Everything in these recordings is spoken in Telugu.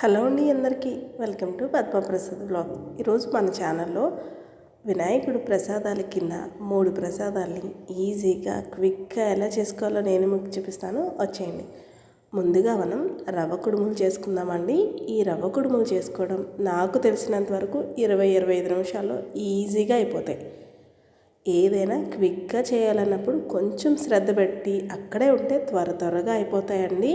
హలో అండి అందరికీ. Welcome to Padmaprasad blog. ఈరోజు మన ఛానల్లో వినాయకుడు ప్రసాదాల కింద మూడు ప్రసాదాలని ఈజీగా క్విక్గా ఎలా చేసుకోవాలో నేను మీకు చూపిస్తాను. వచ్చేయండి. ముందుగా మనం రవ్వ కుడుములు చేసుకుందామండి. ఈ రవ్వ కుడుములు చేసుకోవడం నాకు తెలిసినంత వరకు ఇరవై ఇరవై ఐదు నిమిషాల్లో ఈజీగా అయిపోతాయి. ఏదైనా క్విక్గా చేయాలన్నప్పుడు కొంచెం శ్రద్ధ పెట్టి అక్కడే ఉంటే త్వర త్వరగా అయిపోతాయండి.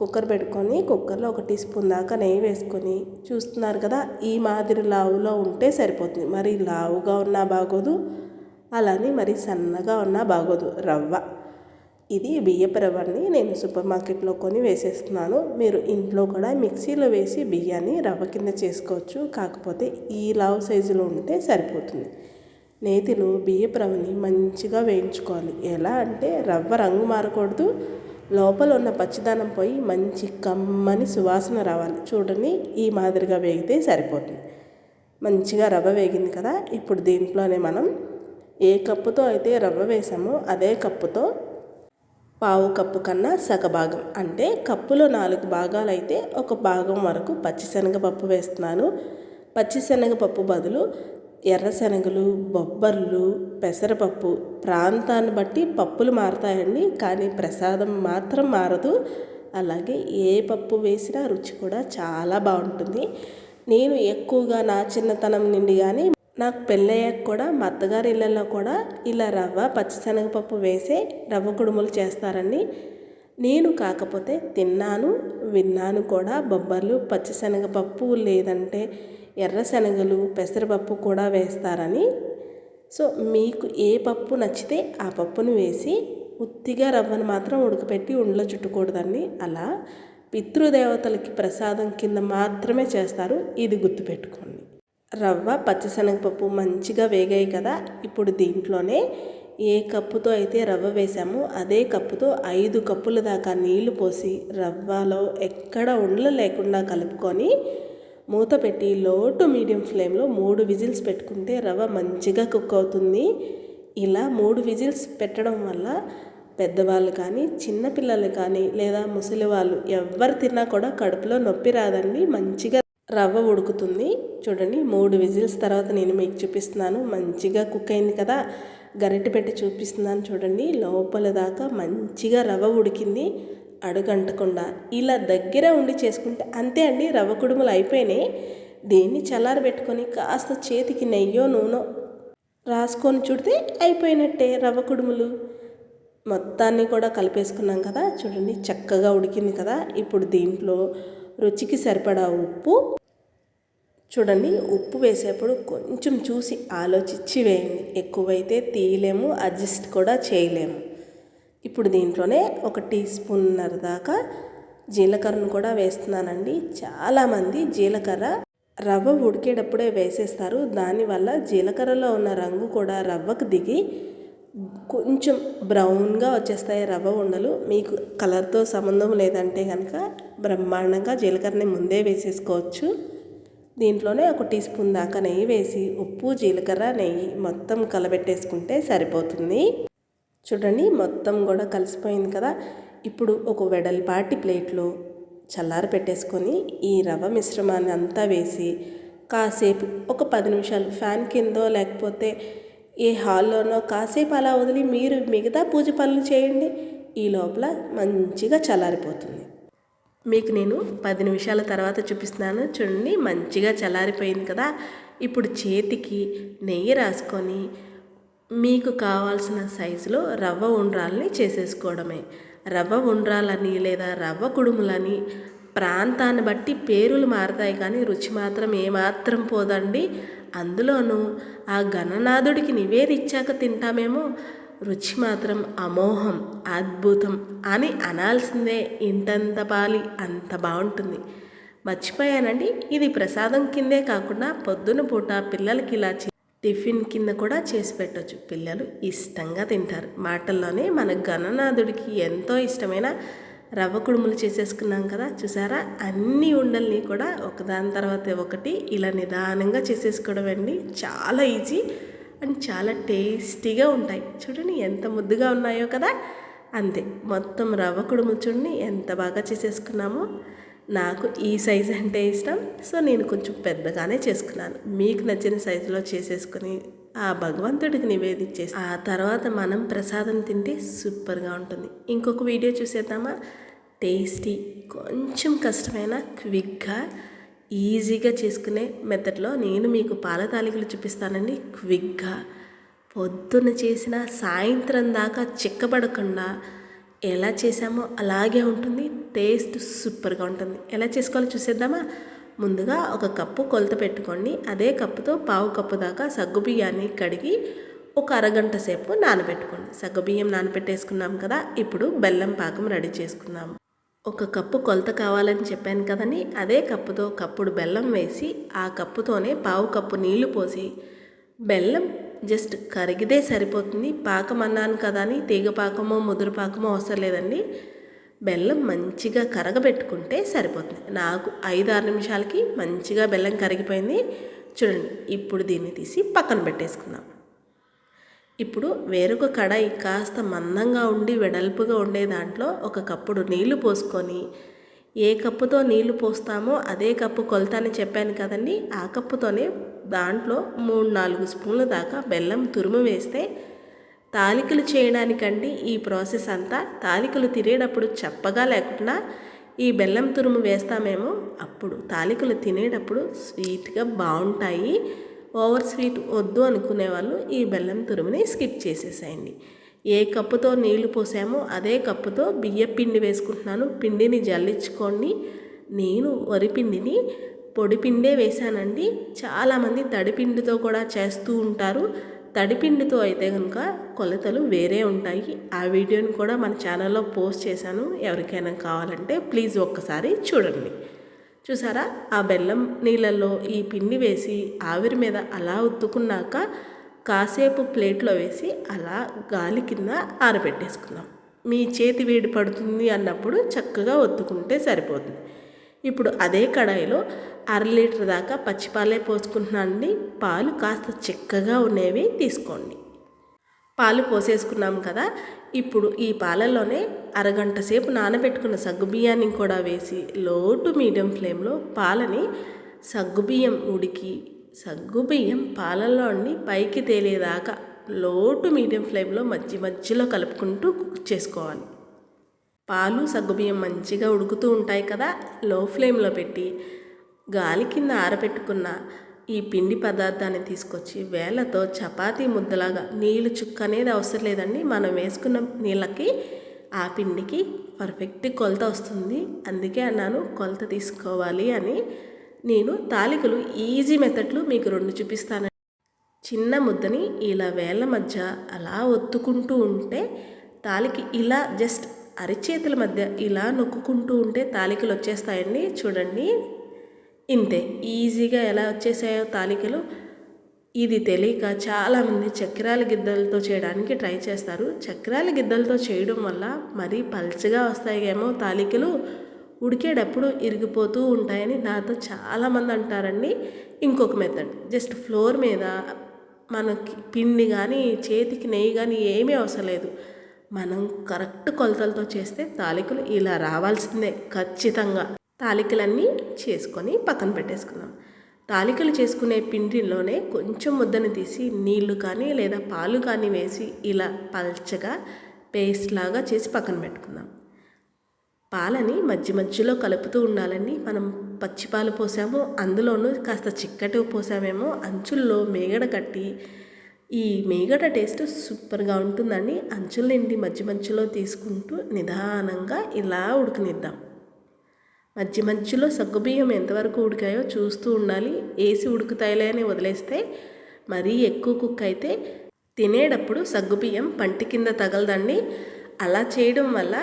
కుక్కర్ పెట్టుకొని కుక్కర్లో ఒక టీ స్పూన్ దాకా నెయ్యి వేసుకొని చూస్తున్నారు కదా ఈ మాదిరి లావులో ఉంటే సరిపోతుంది. మరి లావుగా ఉన్నా బాగోదు అలానే మరి సన్నగా ఉన్నా బాగోదు. రవ్వ. ఇది బియ్యపు రవ్వని నేను సూపర్ మార్కెట్లో కొని వేసేస్తున్నాను. మీరు ఇంట్లో కూడా మిక్సీలో వేసి బియ్యాన్ని రవ్వ కింద చేసుకోవచ్చు. కాకపోతే ఈ లావు సైజులో ఉంటే సరిపోతుంది. నేతిలో బియ్యపు రవ్వని మంచిగా వేయించుకోవాలి. ఎలా అంటే రవ్వ రంగు మారకూడదు. లోపల ఉన్న పచ్చిదానం పోయి మంచి కమ్మని సువాసన రావాలి. చూడండి ఈ మాదిరిగా వేగితే సరిపోతుంది. మంచిగా రవ్వ వేగింది కదా ఇప్పుడు దీంట్లోనే మనం ఏ కప్పుతో అయితే రవ్వ వేసామో అదే కప్పుతో పావు కప్పు కన్నా సగభాగం. అంటే కప్పులో నాలుగు భాగాలు అయితే ఒక భాగం వరకు పచ్చిశనగపప్పు వేస్తున్నాను. పచ్చిశనగపప్పు బదులు ఎర్రశనగలు బొబ్బర్లు పెసరపప్పు ప్రాంతాన్ని బట్టి పప్పులు మారుతాయండి కానీ ప్రసాదం మాత్రం మారదు. అలాగే ఏ పప్పు వేసినా రుచి కూడా చాలా బాగుంటుంది. నేను ఎక్కువగా నా చిన్నతనం నుండి కానీ నాకు పెళ్ళయ్యాక కూడా మా అత్తగారి ఇళ్ళల్లో కూడా ఇలా రవ్వ పచ్చిశనగపప్పు వేసే రవ్వ కుడుములు చేస్తారండి. నేను కాకపోతే తిన్నాను విన్నాను కూడా బొబ్బర్లు పచ్చిశనగపప్పు లేదంటే ఎర్ర శనగలు పెసరపప్పు కూడా వేస్తారని. సో మీకు ఏ పప్పు నచ్చితే ఆ పప్పును వేసి ఉత్తిగా రవ్వను మాత్రం ఉడకపెట్టి ఉండలో చుట్టుకూడదండి. అలా పితృదేవతలకి ప్రసాదం కింద మాత్రమే చేస్తారు. ఇది గుర్తుపెట్టుకోండి. రవ్వ పచ్చిశనగపప్పు మంచిగా వేగాయి కదా. ఇప్పుడు దీంట్లోనే ఏ కప్పుతో అయితే రవ్వ వేసామో అదే కప్పుతో ఐదు కప్పుల దాకా నీళ్ళు పోసి రవ్వలో ఎక్కడ ఉండలు లేకుండా కలుపుకొని మూత పెట్టి లో టు మీడియం ఫ్లేమ్లో మూడు విజిల్స్ పెట్టుకుంటే రవ్వ మంచిగా కుక్ అవుతుంది. ఇలా మూడు విజిల్స్ పెట్టడం వల్ల పెద్దవాళ్ళు కానీ చిన్నపిల్లలు కానీ లేదా ముసలి వాళ్ళు ఎవరు తిన్నా కూడా కడుపులో నొప్పి రాదండి. మంచిగా రవ్వ ఉడుకుతుంది. చూడండి మూడు విజిల్స్ తర్వాత నేను మీకు చూపిస్తున్నాను. మంచిగా కుక్ అయింది కదా. గరిటె పెట్టి చూపిస్తున్నాను చూడండి లోపల దాకా మంచిగా రవ్వ ఉడికింది. అడుగంటకుండా ఇలా దగ్గర ఉండి చేసుకుంటే అంతే అండి రవ్వ కుడుములు అయిపోయినాయి. దేన్ని చల్లారబెట్టుకొని కాస్త చేతికి నెయ్యో నూనె రాసుకొని చుడితే అయిపోయినట్టే రవ్వ కుడుములు. మొత్తాన్ని కూడా కలిపేసుకున్నాం కదా చూడండి చక్కగా ఉడికింది కదా. ఇప్పుడు దీంట్లో రుచికి సరిపడా ఉప్పు చూడండి ఉప్పు వేసేప్పుడు కొంచెం చూసి ఆలోచించి వేయండి. ఎక్కువైతే తీయలేము అడ్జస్ట్ కూడా చేయలేము. ఇప్పుడు దీంట్లోనే ఒక టీ స్పూన్నర దాకా జీలకర్రను కూడా వేస్తున్నానండి. చాలామంది జీలకర్ర రవ్వ ఉడికేటప్పుడే వేసేస్తారు. దానివల్ల జీలకర్రలో ఉన్న రంగు కూడా రవ్వకు దిగి కొంచెం బ్రౌన్గా వచ్చేస్తాయి రవ్వ ఉండలు. మీకు కలర్తో సంబంధం లేదంటే కనుక బ్రహ్మాండంగా జీలకర్రని ముందే వేసేసుకోవచ్చు. దీంట్లోనే ఒక టీ స్పూన్ దాకా నెయ్యి వేసి ఉప్పు జీలకర్ర నెయ్యి మొత్తం కలబెట్టేసుకుంటే సరిపోతుంది. చూడండి మొత్తం కూడా కలిసిపోయింది కదా. ఇప్పుడు ఒక వెడల్పాటి ప్లేట్లో చల్లారి పెట్టేసుకొని ఈ రవ్వ మిశ్రమాన్ని అంతా వేసి కాసేపు ఒక పది నిమిషాలు ఫ్యాన్ కిందో లేకపోతే ఏ హాల్లోనో కాసేపు అలా వదిలి మీరు మిగతా పూజ పనులు చేయండి. ఈ లోపల మంచిగా చల్లారిపోతుంది. మీకు నేను పది నిమిషాల తర్వాత చూపిస్తున్నాను. చూడండి మంచిగా చల్లారిపోయింది కదా. ఇప్పుడు చేతికి నెయ్యి రాసుకొని మీకు కావాల్సిన సైజులో రవ్వ ఉండ్రాలని చేసేసుకోవడమే. రవ్వ ఉండ్రాలని లేదా రవ్వ కుడుములని ప్రాంతాన్ని బట్టి పేరులు మారతాయి కానీ రుచి మాత్రం ఏమాత్రం పోదండి. అందులోనూ ఆ గణనాథుడికి నివేదిచ్చాక తింటామేమో. రుచి మాత్రం అమోహం అద్భుతం అని అనాల్సిందే. ఇంతంత పాలి అంత బాగుంటుంది. మర్చిపోయానండి. ఇది ప్రసాదం కిందే కాకుండా పొద్దున పూట పిల్లలకి ఇలా టిఫిన్ కింద కూడా చేసి పెట్టవచ్చు పిల్లలు ఇష్టంగా తింటారు. మాటల్లోనే మన గణనాథుడికి ఎంతో ఇష్టమైన రవ్వ కుడుములు చేసేసుకున్నాం కదా చూసారా? అన్ని ఉండల్ని కూడా ఒకదాని తర్వాత ఒకటి ఇలా నిదానంగా చేసేసుకోవడం అండి చాలా ఈజీ అండ్ చాలా టేస్టీగా ఉంటాయి. చూడండి ఎంత ముద్దుగా ఉన్నాయో కదా? అంతే. మొత్తం రవ్వ కుడుములు చూడండి ఎంత బాగా చేసేసుకున్నామో. నాకు ఈ సైజ్ అంటే ఇష్టం. సో నేను కొంచెం పెద్దగానే చేసుకున్నాను. మీకు నచ్చిన సైజులో చేసేసుకుని ఆ భగవంతుడికి నివేదించేసి ఆ తర్వాత మనం ప్రసాదం తింటే సూపర్గా ఉంటుంది. ఇంకొక వీడియో చూసేద్దామా? టేస్టీ కొంచెం కష్టమైన క్విక్గా ఈజీగా చేసుకునే మెథడ్లో నేను మీకు పాల తాలికలు చూపిస్తానండి. క్విక్గా. పొద్దున్న చేసిన సాయంత్రం దాకా చిక్కబడకుండా ఎలా చేసామో అలాగే ఉంటుంది టేస్ట్ సూపర్గా ఉంటుంది. ఎలా చేసుకోవాలో చూసేద్దామా? ముందుగా ఒక కప్పు కొలత పెట్టుకోండి. అదే కప్పుతో పావు కప్పు దాకా సగ్గుబియ్యాన్ని కడిగి ఒక అరగంట సేపు నానబెట్టుకోండి. సగ్గుబియ్యం నానబెట్టేసుకున్నాం కదా ఇప్పుడు బెల్లం పాకం రెడీ చేసుకుందాం. ఒక కప్పు కొలత కావాలని చెప్పాను కదని అదే కప్పుతో కప్పుడు బెల్లం వేసి ఆ కప్పుతోనే పావు కప్పు నీళ్ళు పోసి బెల్లం జస్ట్ కరిగితే సరిపోతుంది. పాకం అన్నాను కదా అని తీగ పాకమో ముదురు పాకమో అవసరం లేదండి. బెల్లం మంచిగా కరగబెట్టుకుంటే సరిపోతుంది. నాకు ఐదు ఆరు నిమిషాలకి మంచిగా బెల్లం కరిగిపోయింది. చూడండి ఇప్పుడు దీన్ని తీసి పక్కన పెట్టేసుకుందాం. ఇప్పుడు వేరొక కడాయి కాస్త మందంగా ఉండి వెడల్పుగా ఉండే దాంట్లో ఒక కప్పుడు నీళ్ళు పోసుకొని ఏ కప్పుతో నీళ్ళు పోస్తామో అదే కప్పు కొలత అని చెప్పాను కదండి. ఆ కప్పుతోనే దాంట్లో మూడు నాలుగు స్పూన్ల దాకా బెల్లం తురుము వేస్తే తాలికలు చేయడానికండి ఈ ప్రాసెస్ అంతా. తాలికలు తినేటప్పుడు చప్పగా లేకుండా ఈ బెల్లం తురుము వేస్తామేమో అప్పుడు తాలికలు తినేటప్పుడు స్వీట్గా బాగుంటాయి. ఓవర్ స్వీట్ వద్దు అనుకునే వాళ్ళు ఈ బెల్లం తురుముని స్కిప్ చేసేసేయండి. ఏ కప్పుతో నీళ్ళు పోసామో అదే కప్పుతో బియ్య పిండి వేసుకుంటున్నాను. పిండిని జల్లించుకోండి. నేను వరి పొడిపిండే వేశానండి. చాలామంది తడిపిండితో కూడా చేస్తూ ఉంటారు. తడిపిండితో అయితే కనుక కొలతలు వేరే ఉంటాయి. ఆ వీడియోని కూడా మన ఛానల్లో పోస్ట్ చేశాను. ఎవరికైనా కావాలంటే ప్లీజ్ ఒక్కసారి చూడండి. చూసారా? ఆ బెల్లం నీళ్ళల్లో ఈ పిండి వేసి ఆవిరి మీద అలా ఉత్తుకున్నాక కాసేపు ప్లేట్లో వేసి అలా గాలి కింద ఆరబెట్టేసుకుందాం. మీ చేతి వేడి పడుతుంది అన్నప్పుడు చక్కగా ఒత్తుకుంటే సరిపోతుంది. ఇప్పుడు అదే కడాయిలో అర లీటర్ దాకా పచ్చిపాలే పోసుకుంటున్నానండి. పాలు కాస్త చిక్కగా ఉండేవి తీసుకోండి. పాలు పోసేసుకున్నాం కదా ఇప్పుడు ఈ పాలల్లోనే అరగంట సేపు నానబెట్టుకున్న సగ్గుబియ్యాన్ని కూడా వేసి లోటు మీడియం ఫ్లేమ్లో పాలని సగ్గుబియ్యం ఉడికి సగ్గుబియ్యం పాలల్లో అండి పైకి తేలేదాకా లోటు మీడియం ఫ్లేమ్లో మధ్య మధ్యలో కలుపుకుంటూ కుక్ చేసుకోవాలి. పాలు సగ్గుబియ్యం మంచిగా ఉడుకుతూ ఉంటాయి కదా లో ఫ్లేమ్లో పెట్టి గాలి కింద ఆరబెట్టుకున్న ఈ పిండి పదార్థాన్ని తీసుకొచ్చి వేలతో చపాతీ ముద్దలాగా నీళ్ళు చుక్క అనేది అవసరం లేదండి. మనం వేసుకున్న నీళ్ళకి ఆ పిండికి పర్ఫెక్ట్ కొలత వస్తుంది. అందుకే అన్నాను కొలత తీసుకోవాలి అని. నేను తాలికలు ఈజీ మెథడ్లు మీకు రెండు చూపిస్తాను. చిన్న ముద్దని ఇలా వేళ్ళ మధ్య అలా ఒత్తుకుంటూ ఉంటే తాలికి ఇలా జస్ట్ అరిచేతుల మధ్య ఇలా నొక్కుంటూ ఉంటే తాలికలు వచ్చేస్తాయండి. చూడండి. ఇంతే. ఈజీగా ఎలా వచ్చేసాయో తాలికలు. ఇది తెలియక చాలామంది చక్రాల గిద్దలతో చేయడానికి ట్రై చేస్తారు. చక్రాల గిద్దలతో చేయడం వల్ల మరీ పల్చగా వస్తాయేమో తాలికలు. ఉడికేటప్పుడు ఇరిగిపోతూ ఉంటాయని నాతో చాలామంది అంటారండి. ఇంకొక మెథడ్. జస్ట్ ఫ్లోర్ మీద మనకి పిండి కానీ చేతికి నెయ్యి కానీ ఏమీ అవసరం లేదు. మనం కరెక్ట్ కొలతలతో చేస్తే తాలికలు ఇలా రావాల్సిందే ఖచ్చితంగా. తాలికలన్నీ చేసుకొని పక్కన పెట్టేసుకుందాం. తాలికలు చేసుకునే పిండిలోనే కొంచెం ముద్దను తీసి నీళ్ళు కానీ లేదా పాలు కానీ వేసి ఇలా పల్చగా పేస్ట్ లాగా చేసి పక్కన పెట్టుకుందాం. పాలని మధ్య మధ్యలో కలుపుతూ ఉండాలండి. మనం పచ్చిపాలు పోసాము అందులోనూ కాస్త చిక్కటి పోసామేమో అంచుల్లో మేగడ కట్టి ఈ మేగడ టేస్ట్ సూపర్గా ఉంటుందండి అంచుల నుండి మధ్య మధ్యలో తీసుకుంటూ నిదానంగా ఇలా ఉడకనిద్దాం. మధ్య మధ్యలో సగ్గుబియ్యం ఎంతవరకు ఉడికాయో చూస్తూ ఉండాలి. వేసి ఉడుకుతాయిలే అని వదిలేస్తే మరీ ఎక్కువ కుక్ అయితే తినేటప్పుడు సగ్గుబియ్యం పంటి కింద తగలదండి. అలా చేయడం వల్ల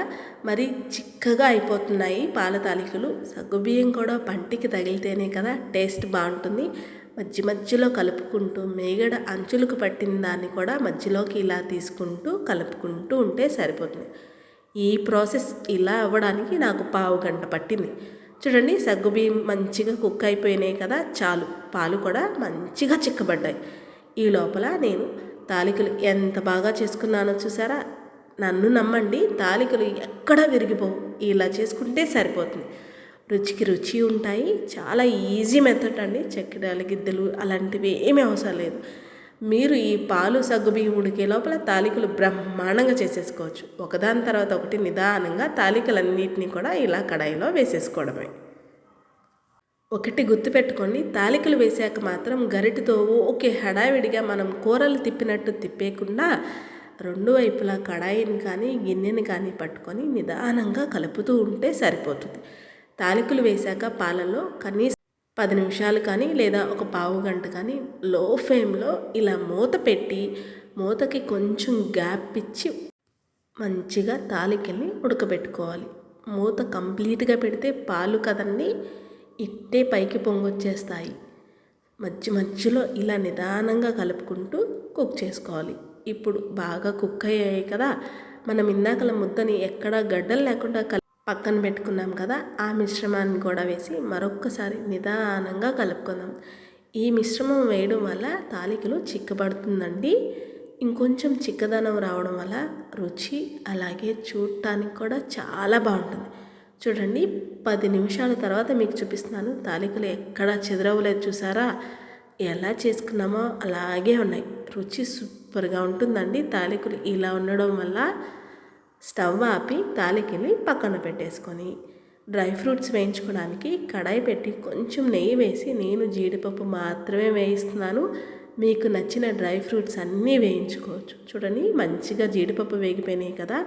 మరి చిక్కగా అయిపోతున్నాయి పాల తాలికలు. సగ్గుబియ్యం కూడా పంటికి తగిలితేనే కదా టేస్ట్ బాగుంటుంది. మధ్య మధ్యలో కలుపుకుంటూ మేగడ అంచులకు పట్టిన దాన్ని కూడా మధ్యలోకి ఇలా తీసుకుంటూ కలుపుకుంటూ ఉంటే సరిపోతుంది. ఈ ప్రాసెస్ ఇలా అవ్వడానికి నాకు పావు గంట పట్టింది. చూడండి సగ్గుబియ్యం మంచిగా కుక్ అయిపోయినాయి కదా చాలు. పాలు కూడా మంచిగా చిక్కబడ్డాయి. ఈ లోపల నేను తాలికలు ఎంత బాగా చేసుకున్నానో చూసారా? నన్ను నమ్మండి తాలికలు ఎక్కడా విరిగిపోవు. ఇలా చేసుకుంటే సరిపోతుంది. రుచికి రుచి ఉంటాయి. చాలా ఈజీ మెథడ్ అండి. చక్కెరాలు గిద్దెలు అలాంటివి ఏమీ అవసరం లేదు. మీరు ఈ పాలు సగ్గుబియ్యం ఉడికే లోపల తాలికలు బ్రహ్మాండంగా చేసేసుకోవచ్చు. ఒకదాని తర్వాత ఒకటి నిదానంగా తాలికలన్నింటినీ కూడా ఇలా కడాయిలో వేసేసుకోవడమే. ఒకటి గుర్తుపెట్టుకోండి తాలికలు వేసాక మాత్రం గరిటతో ఓకే హడావిడిగా మనం కూరలు తిప్పినట్టు తిప్పేయకుండా రెండు వైపులా కడాయిని కానీ గిన్నెని కానీ పట్టుకొని నిదానంగా కలుపుతూ ఉంటే సరిపోతుంది. తాలికలు వేశాక పాలలో కనీసం పది నిమిషాలు కానీ లేదా ఒక పావు గంట కానీ లో ఫ్లేమ్లో ఇలా మూత పెట్టి మూతకి కొంచెం గ్యాప్ ఇచ్చి మంచిగా తాలికల్ని ఉడకబెట్టుకోవాలి. మూత కంప్లీట్గా పెడితే పాలు కదండి ఇట్టే పైకి పొంగొచ్చేస్తాయి. మధ్య మధ్యలో ఇలా నిదానంగా కలుపుకుంటూ కుక్ చేసుకోవాలి. ఇప్పుడు బాగా కుక్ అయ్యాయి కదా మనం ఇందాకల ముద్దని ఎక్కడా గడ్డలు లేకుండా కలి పక్కన పెట్టుకున్నాం కదా ఆ మిశ్రమాన్ని కూడా వేసి మరొక్కసారి నిదానంగా కలుపుకుందాం. ఈ మిశ్రమం వేయడం వల్ల తాలికలు చిక్కబడుతుందండి. ఇంకొంచెం చిక్కదనం రావడం వల్ల రుచి అలాగే చూడటానికి కూడా చాలా బాగుంటుంది. చూడండి పది నిమిషాల తర్వాత మీకు చూపిస్తున్నాను తాలికలు ఎక్కడా చెదరవలేదు చూసారా? ఎలా చేసుకున్నామో అలాగే ఉన్నాయి. రుచి సూపర్గా ఉంటుందండి తాలికలు. ఇలా ఉండడం వల్ల స్టవ్ ఆపి తాలికిని పక్కన పెట్టేసుకొని డ్రై ఫ్రూట్స్ వేయించుకోవడానికి కడాయి పెట్టి కొంచెం నెయ్యి వేసి నేను జీడిపప్పు మాత్రమే వేయిస్తున్నాను. మీకు నచ్చిన డ్రై ఫ్రూట్స్ అన్నీ వేయించుకోవచ్చు. చూడండి మంచిగా జీడిపప్పు వేగిపోయినాయి కదా.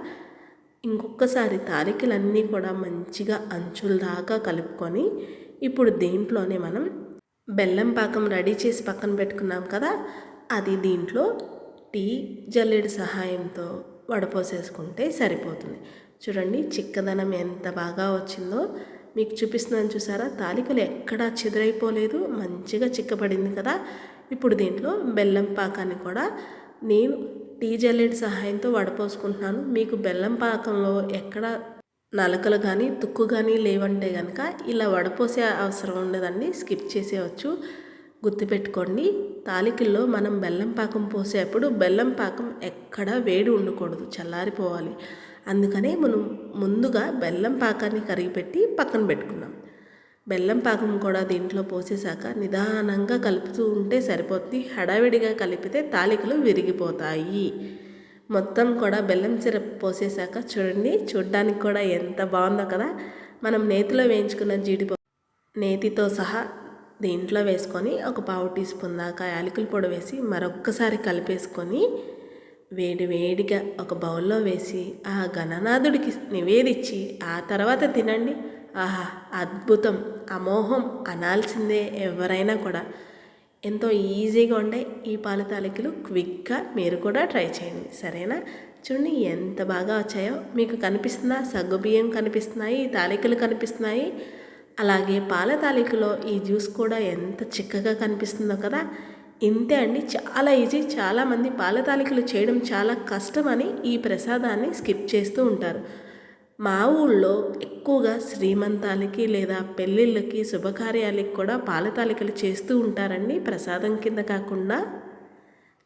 ఇంకొకసారి తాలికలన్నీ కూడా మంచిగా అంచుల దాకా కలుపుకొని ఇప్పుడు దీంట్లోనే మనం బెల్లం పాకం రెడీ చేసి పక్కన పెట్టుకున్నాం కదా అది దీంట్లో టీ జల్లెడు సహాయంతో వడపోసేసుకుంటే సరిపోతుంది. చూడండి చిక్కదనం ఎంత బాగా వచ్చిందో. మీకు చూపిస్తున్నాను చూసారా? తాలికలు ఎక్కడా చెదిరైపోలేదు. మంచిగా చిక్కబడింది కదా. ఇప్పుడు దీంట్లో బెల్లం పాకాన్ని కూడా నేను టీ జల్లెడ్ సహాయంతో వడపోసుకుంటున్నాను మీకు బెల్లం పాకంలో ఎక్కడ నలకలు కానీ తుక్కు కానీ లేవంటే కనుక ఇలా వడపోసే అవసరం ఉండదండి. స్కిప్ చేసేయచ్చు. గుర్తుపెట్టుకోండి. తాలికల్లో మనం బెల్లం పాకం పోసేప్పుడు బెల్లం పాకం ఎక్కడా వేడి ఉండకూడదు చల్లారిపోవాలి. అందుకనే మనం ముందుగా బెల్లం పాకాన్ని కరిగిపెట్టి పక్కన పెట్టుకున్నాం. బెల్లం పాకం కూడా దీంట్లో పోసేసాక నిదానంగా కలుపుతూ ఉంటే సరిపోతుంది హడావిడిగా కలిపితే తాలికలు విరిగిపోతాయి. మొత్తం కూడా బెల్లం సిరప్ పోసేసాక చూడండి చూడ్డానికి కూడా ఎంత బాగుందో కదా. మనం నేతిలో వేయించుకున్న జీడిపప్పు నేతితో సహా దీంట్లో వేసుకొని ఒక పావు టీ స్పూన్ దాకా యాలకుల పొడి వేసి మరొక్కసారి కలిపేసుకొని వేడి వేడిగా ఒక బౌల్లో వేసి ఆ గణనాథుడికి నివేదించి ఆ తర్వాత తినండి. ఆహా అద్భుతం. అమోహం. అనాల్సిందే ఎవరైనా కూడా. ఎంతో ఈజీగా ఉండే ఈ పాల తాలికలు క్విక్గా మీరు కూడా ట్రై చేయండి. సరేనా? చూడండి ఎంత బాగా వచ్చాయో. మీకు కనిపిస్తుందా? సగ్గుబియ్యం కనిపిస్తున్నాయి తాలికలు కనిపిస్తున్నాయి. అలాగే పాల తాలికలో ఈ జ్యూస్ కూడా ఎంత చిక్కగా కనిపిస్తుందో కదా. ఇంతే అండి చాలా ఈజీ. చాలామంది పాల తాలికలు చేయడం చాలా కష్టమని ఈ ప్రసాదాన్ని స్కిప్ చేస్తూ ఉంటారు. మా ఊళ్ళో ఎక్కువగా శ్రీమంతాలకి లేదా పెళ్ళిళ్ళకి శుభకార్యాలకి కూడా పాల తాలికలు చేస్తూ ఉంటారండి ప్రసాదం కింద కాకుండా.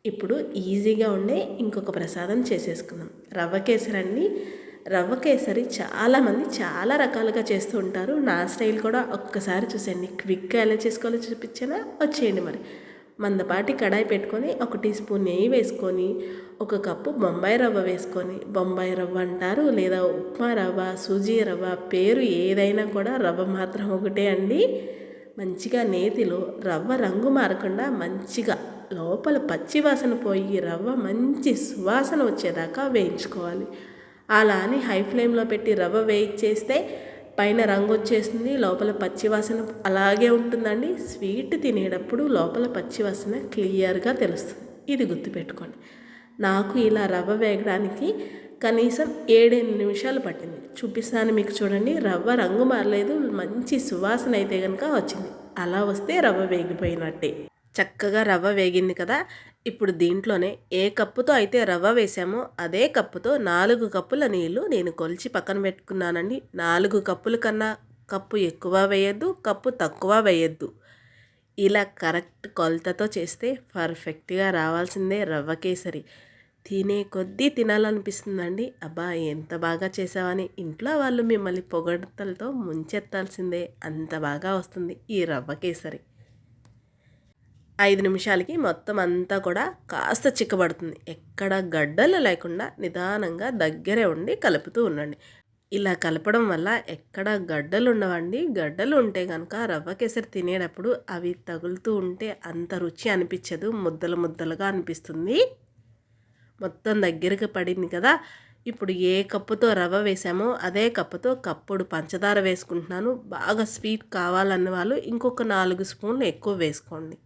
ఇప్పుడు ఈజీగా ఉండే ఇంకొక ప్రసాదం చేసేసుకుందాం. రవ్వ కేసరండి. రవ్వ కేసరి చాలామంది చాలా రకాలుగా చేస్తూ ఉంటారు. నా స్టైల్ కూడా ఒక్కసారి చూసేయండి. క్విక్గా ఎలా చేసుకోవాలో చూపించానా వచ్చేయండి మరి. మందపాటి కడాయి పెట్టుకొని ఒక టీ స్పూన్ నెయ్యి వేసుకొని ఒక కప్పు బొంబాయి రవ్వ వేసుకొని బొంబాయి రవ్వ అంటారు లేదా ఉప్మా రవ్వ సూజీ రవ్వ పేరు ఏదైనా కూడా రవ్వ మాత్రం ఒకటే అండి. మంచిగా నేతిలో రవ్వ రంగు మారకుండా మంచిగా లోపల పచ్చి వాసన పోయి రవ్వ మంచి సువాసన వచ్చేదాకా వేయించుకోవాలి. అలా అని హై ఫ్లేమ్లో పెట్టి రవ్వ వేయించేస్తే పైన రంగు వచ్చేస్తుంది లోపల పచ్చివాసన అలాగే ఉంటుందండి. స్వీట్ తినేటప్పుడు లోపల పచ్చివాసన క్లియర్గా తెలుస్తుంది. ఇది గుర్తుపెట్టుకోండి. నాకు ఇలా రవ్వ వేయడానికి కనీసం ఏడెనిమిది నిమిషాలు పట్టింది. చూపిస్తాను మీకు చూడండి. రవ్వ రంగు మారలేదు. మంచి సువాసన అయితే కనుక వచ్చింది. అలా వస్తే రవ్వ వేగిపోయినట్టే. చక్కగా రవ్వ వేగింది కదా. ఇప్పుడు దీంట్లోనే ఏ కప్పుతో అయితే రవ్వ వేసామో అదే కప్పుతో నాలుగు కప్పుల నీళ్ళు నేను కొలిచి పక్కన పెట్టుకున్నానండి. నాలుగు కప్పుల కన్నా కప్పు ఎక్కువ వేయద్దు కప్పు తక్కువ వేయద్దు. ఇలా కరెక్ట్ కొలతతో చేస్తే పర్ఫెక్ట్గా రావాల్సిందే రవ్వ కేసరి. తినే కొద్దీ తినాలనిపిస్తుందండి. అబ్బా ఎంత బాగా చేసావని ఇంట్లో వాళ్ళు మిమ్మల్ని పొగడతలతో ముంచెత్తాల్సిందే. అంత బాగా వస్తుంది ఈ రవ్వ కేసరి. ఐదు నిమిషాలకి మొత్తం అంతా కూడా కాస్త చిక్కబడుతుంది. ఎక్కడ గడ్డలు లేకుండా నిదానంగా దగ్గరే ఉండి కలుపుతూ ఉండండి. ఇలా కలపడం వల్ల ఎక్కడ గడ్డలు ఉండవండి. గడ్డలు ఉంటే కనుక రవ్వ కేసరి తినేటప్పుడు అవి తగులుతూ ఉంటే అంత రుచి అనిపించదు. ముద్దలు ముద్దలుగా అనిపిస్తుంది. మొత్తం దగ్గరకు పడింది కదా. ఇప్పుడు ఏ కప్పుతో రవ్వ వేసామో అదే కప్పుతో కప్పుడు పంచదార వేసుకుంటున్నాను. బాగా స్వీట్ కావాలన్న వాళ్ళు ఇంకొక నాలుగు స్పూన్లు ఎక్కువ వేసుకోండి.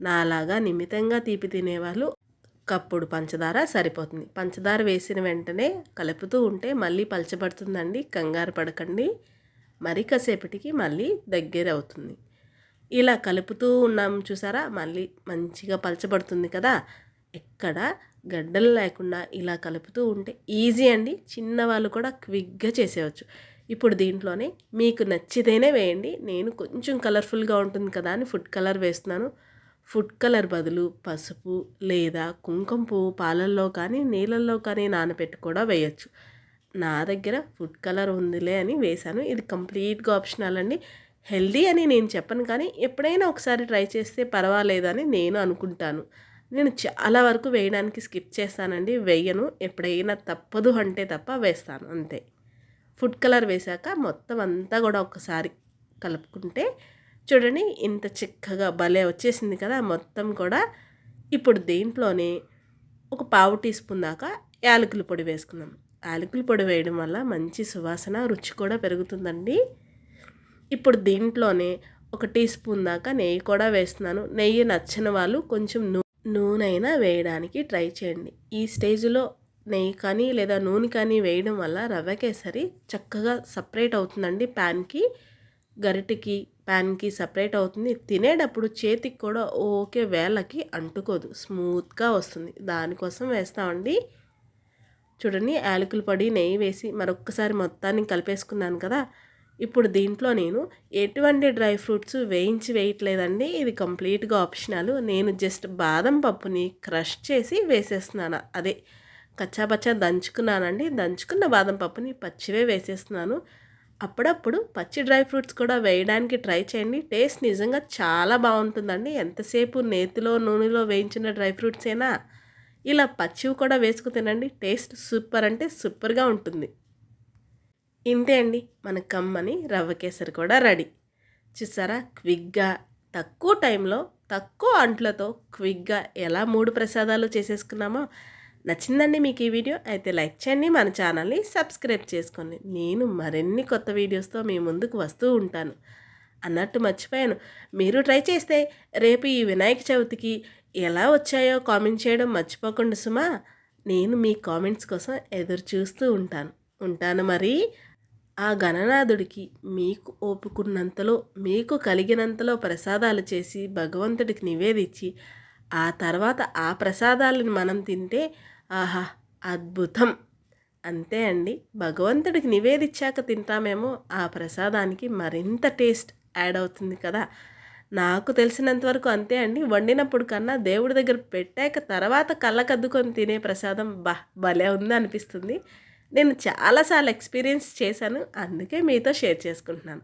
నాలాగా నిమితంగా తీపి తినేవాళ్ళు కప్పుడు పంచదార సరిపోతుంది. పంచదార వేసిన వెంటనే కలుపుతూ ఉంటే మళ్ళీ పలచబడుతుందండి. కంగారు పడకండి. మరి కాసేపటికి మళ్ళీ దగ్గర అవుతుంది. ఇలా కలుపుతూ ఉన్నాం చూసారా? మళ్ళీ మంచిగా పలచబడుతుంది కదా? ఎక్కడ గడ్డలు లేకుండా ఇలా కలుపుతూ ఉంటే ఈజీ అండి. చిన్నవాళ్ళు కూడా క్విక్గా చేసేవచ్చు ఇప్పుడు దీంట్లోనే మీకు నచ్చితేనే వేయండి. నేను కొంచెం కలర్ఫుల్గా ఉంటుంది కదా అని ఫుడ్ కలర్ వేస్తున్నాను. ఫుడ్ కలర్ బదులు పసుపు లేదా కుంకుమ పువ్వు పాలల్లో కానీ నీళ్ళల్లో కానీ నానబెట్టి కూడా వేయచ్చు. నా దగ్గర ఫుడ్ కలర్ ఉందిలే అని వేశాను. ఇది కంప్లీట్గా ఆప్షనల్ అండి. హెల్దీ అని నేను చెప్పను కానీ ఎప్పుడైనా ఒకసారి ట్రై చేస్తే పర్వాలేదని నేను అనుకుంటాను. నేను చాలా వరకు వేయడానికి స్కిప్ చేస్తానండి. వేయను. ఎప్పుడైనా తప్పదు అంటే తప్ప వేస్తాను. అంతే. ఫుడ్ కలర్ వేశాక మొత్తం అంతా కూడా ఒకసారి కలుపుకుంటే చూడండి ఇంత చిక్కగా భలే వచ్చేసింది కదా మొత్తం కూడా. ఇప్పుడు దీంట్లోనే ఒక పావు టీ స్పూన్ దాకా యాలకుల పొడి వేసుకుందాం. యాలకుల పొడి వేయడం వల్ల మంచి సువాసన రుచి కూడా పెరుగుతుందండి. ఇప్పుడు దీంట్లోనే ఒక టీ స్పూన్ దాకా నెయ్యి కూడా వేస్తున్నాను. నెయ్యి నచ్చిన వాళ్ళు కొంచెం నూ నూనె అయినా వేయడానికి ట్రై చేయండి. ఈ స్టేజ్లో నెయ్యి కానీ లేదా నూనె కానీ వేయడం వల్ల రవ్వ కేసరి చక్కగా సపరేట్ అవుతుందండి ప్యాన్కి. గరిటకి ప్యాన్కి సపరేట్ అవుతుంది. తినేటప్పుడు చేతికి కూడా ఓకే వేళ్ళకి అంటుకోదు. స్మూత్గా వస్తుంది. దానికోసం వేస్తామండి. చూడండి యాలకులు పొడి నెయ్యి వేసి మరొక్కసారి మొత్తాన్ని కలిపేసుకున్నాను కదా. ఇప్పుడు దీంట్లో నేను ఎటువంటి డ్రై ఫ్రూట్స్ వేయించి వేయట్లేదండి. ఇది కంప్లీట్గా ఆప్షనల్. నేను జస్ట్ బాదం పప్పుని క్రష్ చేసి వేసేస్తున్నాను. అదే కచ్చాపచ్చా దంచుకున్నానండి. దంచుకున్న బాదం పప్పుని పచ్చివే వేసేస్తున్నాను. అప్పుడప్పుడు పచ్చి డ్రై ఫ్రూట్స్ కూడా వేయడానికి ట్రై చేయండి. టేస్ట్ నిజంగా చాలా బాగుంటుందండి. ఎంతసేపు నేతిలో నూనెలో వేయించిన డ్రై ఫ్రూట్స్ అయినా ఇలా పచ్చివి కూడా వేసుకు తినండి. టేస్ట్ సూపర్ అంటే సూపర్గా ఉంటుంది. ఇంతే అండి. మన కమ్మని రవ్వ కేసరి కూడా రెడీ. చూసారా? క్విక్గా తక్కువ టైంలో తక్కువ అంట్లతో క్విక్గా ఎలా మూడు ప్రసాదాలు చేసేసుకున్నామో నచ్చిందండి మీకు ఈ వీడియో అయితే లైక్ చేయండి మన ఛానల్ని సబ్స్క్రైబ్ చేసుకోండి. నేను మరిన్ని కొత్త వీడియోస్తో మీ ముందుకు వస్తూ ఉంటాను. అన్నట్టు మర్చిపోయాను. మీరు ట్రై చేస్తే రేపు ఈ వినాయక చవితికి ఎలా వచ్చాయో కామెంట్ చేయడం మర్చిపోకుండా సుమా. నేను మీ కామెంట్స్ కోసం ఎదురు చూస్తూ ఉంటాను. ఉంటాను మరి? ఆ గణనాథుడికి మీకు ఓపుకున్నంతలో మీకు కలిగినంతలో ప్రసాదాలు చేసి భగవంతుడికి నివేదించి ఆ తర్వాత ఆ ప్రసాదాలను మనం తింటే ఆహా అద్భుతం. అంతే అండి. భగవంతుడికి నివేదించాక తింటామేమో ఆ ప్రసాదానికి మరింత టేస్ట్ యాడ్ అవుతుంది కదా. నాకు తెలిసినంతవరకు అంతే అండి. వండినప్పుడు కన్నా దేవుడి దగ్గర పెట్టాక తర్వాత కళ్ళకద్దుకొని తినే ప్రసాదం బా భలే ఉంది అనిపిస్తుంది. నేను చాలాసార్లు ఎక్స్పీరియన్స్ చేశాను. అందుకే మీతో షేర్ చేసుకుంటున్నాను.